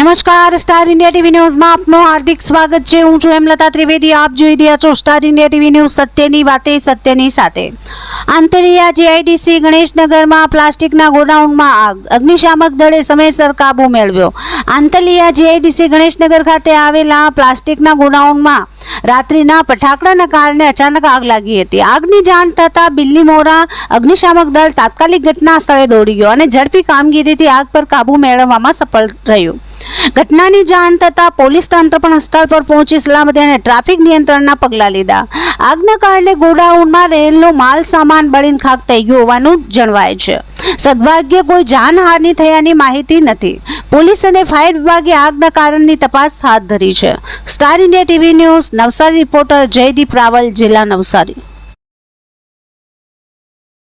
નમસ્કાર, star India TV ન્યૂઝમાં આપનું હાર્દિક સ્વાગત છે. હું છું હેમલતા ત્રિવેદી. આપ જોઈ રહ્યા છો સ્ટાર ઇન્ડિયા ટીવી ન્યૂઝ સત્યની વાતે, સત્યની સાથે. આંતરિયા જીઆઈડીસી ગણેશનગરમાં પ્લાસ્ટિકના ગોડાઉનમાં આગ. અગ્નિશામક દળે સમયસર કાબુ મેળવ્યો. આંતલિયા જીઆઈડીસી ગણેશનગર ખાતે આવેલા પ્લાસ્ટિકના ગોડાઉનમાં રાત્રિના પઠાકડાના કારણે અચાનક આગ લાગી હતી. આગની જાણ થતાં બિલ્લીમોરા અગ્નિશામક દળ તાત્કાલિક ઘટના સ્થળે દોડી ગયો અને ઝડપી કામગીરીથી આગ પર કાબુ મેળવવામાં સફળ રહ્યું. ઘટનાની જાણ થતાં પોલીસ તંત્ર પણ સ્થળ પર પહોંચી સલામતી અને ટ્રાફિક નિયંત્રણના પગલાં લીધા. આગના કારણે ગોડાઉનમાં રહેલો માલ સામાન બળીને ખાક થઈ ગયો હોવાનું જણાવાય છે. સદભાગ્ય કોઈ જાનહાનિ થયાની માહિતી નથી. પોલીસ અને ફાયર વિભાગે આગના કારણની તપાસ હાથ ધરી છે. Star India TV news Navsari reporter Jaydeep Raval, જિલ્લા નવસારી.